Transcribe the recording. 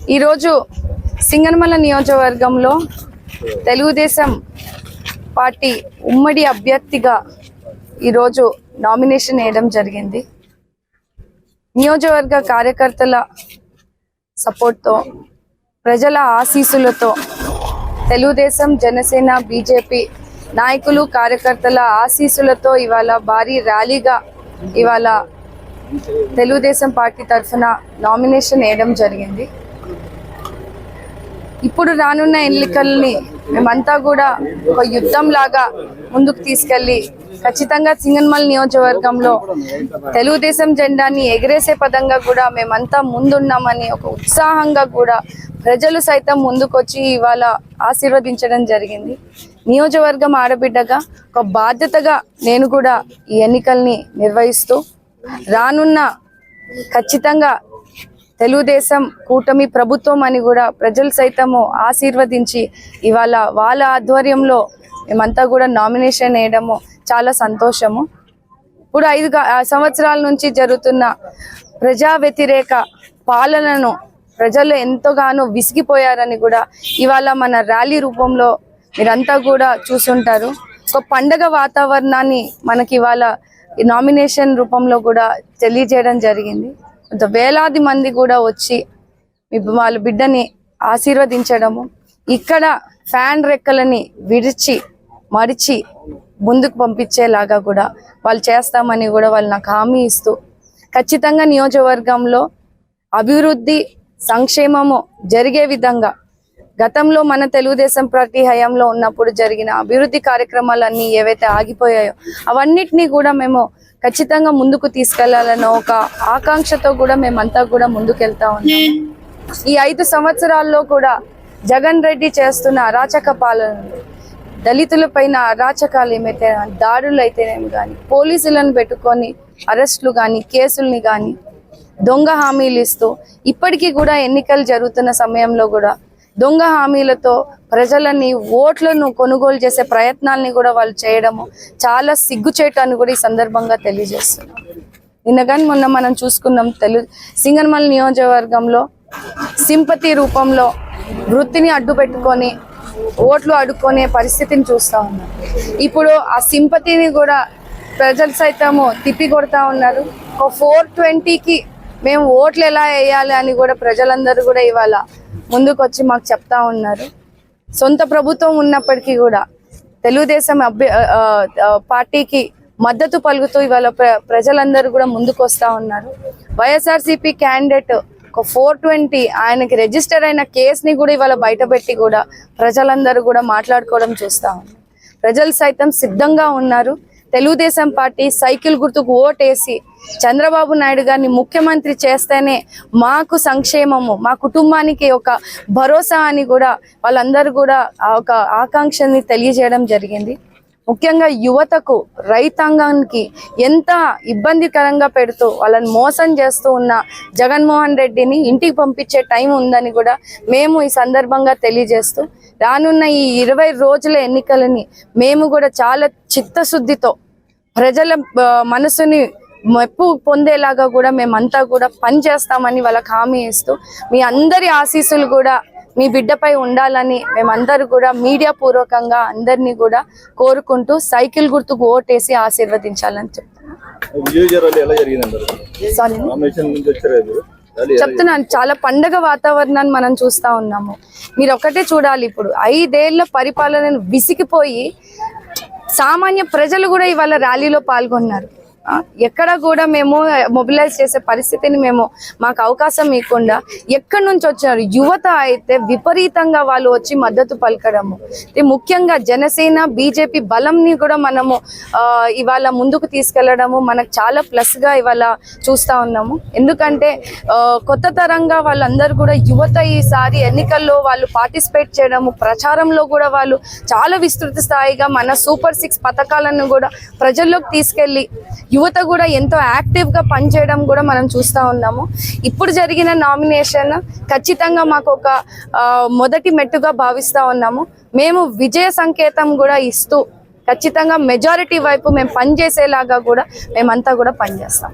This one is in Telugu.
ఈరోజు సింగనమల నియోజకవర్గంలో తెలుగుదేశం పార్టీ ఉమ్మడి అభ్యర్థిగా ఈరోజు నామినేషన్ వేయడం జరిగింది. నియోజకవర్గ కార్యకర్తల సపోర్ట్తో ప్రజల ఆశీస్సులతో తెలుగుదేశం జనసేన బీజేపీ నాయకులు కార్యకర్తల ఆశీస్సులతో ఇవాళ భారీ ర్యాలీగా ఇవాళ తెలుగుదేశం పార్టీ తరఫున నామినేషన్ వేయడం జరిగింది. ఇప్పుడు రానున్న ఎన్నికల్ని మేమంతా కూడా ఒక యుద్ధం లాగా ముందుకు తీసుకెళ్ళి ఖచ్చితంగా సింగన్మల్ నియోజకవర్గంలో తెలుగుదేశం జెండాని ఎగరేసే పదంగా కూడా మేమంతా ముందున్నామని ఒక ఉత్సాహంగా కూడా ప్రజలు సైతం ముందుకొచ్చి ఇవాళ ఆశీర్వదించడం జరిగింది. నియోజకవర్గం ఆడబిడ్డగా ఒక బాధ్యతగా నేను కూడా ఈ ఎన్నికల్ని నిర్వహిస్తూ రానున్న ఖచ్చితంగా తెలుగుదేశం కూటమి ప్రభుత్వం అని కూడా ప్రజలు సైతము ఆశీర్వదించి ఇవాళ వాళ్ళ ఆధ్వర్యంలో మేమంతా కూడా నామినేషన్ వేయడము చాలా సంతోషము. ఇప్పుడు ఐదు ఆ సంవత్సరాల నుంచి జరుగుతున్న ప్రజా వ్యతిరేక పాలనను ప్రజలు ఎంతగానో విసిగిపోయారని కూడా ఇవాళ మన ర్యాలీ రూపంలో మీరంతా కూడా చూసుంటారు. ఒక పండగ వాతావరణాన్ని మనకి ఇవాళ నామినేషన్ రూపంలో కూడా తెలియజేయడం జరిగింది. వేలాది మంది కూడా వచ్చి వాళ్ళ బిడ్డని ఆశీర్వదించడము ఇక్కడ ఫ్యాన్ రెక్కలని విడిచి మడిచి ముందుకు పంపించేలాగా కూడా వాళ్ళు చేస్తామని కూడా వాళ్ళు నాకు హామీ ఇస్తూ ఖచ్చితంగా నియోజకవర్గంలో అభివృద్ధి సంక్షేమము జరిగే విధంగా గతంలో మన తెలుగుదేశం పార్టీ హయాంలో ఉన్నప్పుడు జరిగిన అభివృద్ధి కార్యక్రమాలన్నీ ఏవైతే ఆగిపోయాయో అవన్నిటినీ కూడా మేము ఖచ్చితంగా ముందుకు తీసుకెళ్ళాలన్న ఒక ఆకాంక్షతో కూడా మేమంతా కూడా ముందుకెళ్తా ఉన్నాం. ఈ ఐదు సంవత్సరాల్లో కూడా జగన్ రెడ్డి చేస్తున్న అరాచక పాలనలు దళితుల పైన అరాచకాలు ఏమైతే దాడులు అయితేనేమి కానీ పోలీసులను పెట్టుకొని అరెస్టులు కానీ కేసుల్ని కానీ దొంగ హామీలు ఇస్తూ ఇప్పటికీ కూడా ఎన్నికలు జరుగుతున్న సమయంలో కూడా దొంగ హామీలతో ప్రజలని ఓట్లను కొనుగోలు చేసే ప్రయత్నాల్ని కూడా వాళ్ళు చేయడము చాలా సిగ్గుచేటు కూడా ఈ సందర్భంగా తెలియజేస్తున్నాం. నిన్న కానీ మొన్న మనం చూసుకున్నాం తెలు సింగన్మల్ నియోజకవర్గంలో సింపతి రూపంలో వృత్తిని అడ్డు పెట్టుకొని ఓట్లు అడుక్కునే పరిస్థితిని చూస్తూ ఉన్నాం. ఇప్పుడు ఆ సింపతిని కూడా ప్రజలు సైతము తిప్పి కొడతా ఉన్నారు. ఒక ఫోర్ ట్వంటీకి మేము ఓట్లు ఎలా వేయాలి అని కూడా ప్రజలందరూ కూడా ఇవాళ ముందుకు వచ్చి మాకు చెప్తా ఉన్నారు. సొంత ప్రభుత్వం ఉన్నప్పటికీ కూడా తెలుగుదేశం అభ్య పార్టీకి మద్దతు పలుకుతూ ఇవాళ ప్ర ప్రజలందరూ కూడా ముందుకు వస్తూ ఉన్నారు. వైఎస్ఆర్సీపీ క్యాండిడేట్ ఒక ఫోర్ ట్వంటీ ఆయనకి రిజిస్టర్ అయిన కేసుని కూడా ఇవాళ బయటపెట్టి కూడా ప్రజలందరూ కూడా మాట్లాడుకోవడం చూస్తూ ఉన్నారు. ప్రజలు సైతం సిద్ధంగా ఉన్నారు. తెలుగుదేశం పార్టీ సైకిల్ గుర్తుకు ఓటేసి చంద్రబాబు నాయుడు గారిని ముఖ్యమంత్రి చేస్తేనే మాకు సంక్షేమము మా కుటుంబానికి ఒక భరోసా అని కూడా వాళ్ళందరూ కూడా ఒక ఆకాంక్షని తెలియజేయడం జరిగింది. ముఖ్యంగా యువతకు రైతాంగానికి ఎంత ఇబ్బందికరంగా పెడుతూ వాళ్ళని మోసం చేస్తూ ఉన్న జగన్మోహన్ రెడ్డిని ఇంటికి పంపించే టైం ఉందని కూడా మేము ఈ సందర్భంగా తెలియజేస్తూ రానున్న ఈ ఇరవై రోజుల ఎన్నికలని మేము కూడా చాలా చిత్తశుద్ధితో ప్రజల మనసుని మెప్పు పొందేలాగా కూడా మేమంతా కూడా పని చేస్తామని వాళ్ళకి హామీ ఇస్తూ మీ అందరి ఆశీస్సులు కూడా మీ బిడ్డపై ఉండాలని మేమందరూ కూడా మీడియా పూర్వకంగా అందరినీ కూడా కోరుకుంటూ సైకిల్ గుర్తుకు ఓటేసి ఆశీర్వదించాలని చెప్తున్నాను. ఎలా చెప్తున్నాను చాలా పండగ వాతావరణాన్ని మనం చూస్తా ఉన్నాము. మీరు ఒకటే చూడాలి ఇప్పుడు. ఐదేళ్ళ పరిపాలనను విసిగిపోయి సామాన్య ప్రజలు కూడా ఇవాళ ర్యాలీలో పాల్గొన్నారు. ఎక్కడ కూడా మేము మొబిలైజ్ చేసే పరిస్థితిని మేము మాకు అవకాశం ఇవ్వకుండా ఎక్కడి నుంచి వచ్చారు యువత అయితే విపరీతంగా వాళ్ళు వచ్చి మద్దతు పలకడము. ముఖ్యంగా జనసేన బీజేపీ బలంని కూడా మనము ఇవాళ ముందుకు తీసుకెళ్ళడము మనకు చాలా ప్లస్గా ఇవాళ చూస్తా ఉన్నాము. ఎందుకంటే కొత్త తరంగా వాళ్ళందరూ కూడా యువత ఈసారి ఎన్నికల్లో వాళ్ళు పార్టిసిపేట్ చేయడము ప్రచారంలో కూడా వాళ్ళు చాలా విస్తృత స్థాయిగా మన సూపర్ సిక్స్ పథకాలను కూడా ప్రజల్లోకి తీసుకెళ్ళి యువత కూడా ఎంతో యాక్టివ్గా పనిచేయడం కూడా మనం చూస్తా ఉన్నాము. ఇప్పుడు జరిగిన నామినేషన్ ఖచ్చితంగా మాకు ఒక మొదటి మెట్టుగా భావిస్తా ఉన్నాము. మేము విజయ సంకేతం కూడా ఇస్తూ ఖచ్చితంగా మెజారిటీ వైపు మేము పనిచేసేలాగా కూడా మేమంతా కూడా పనిచేస్తాం.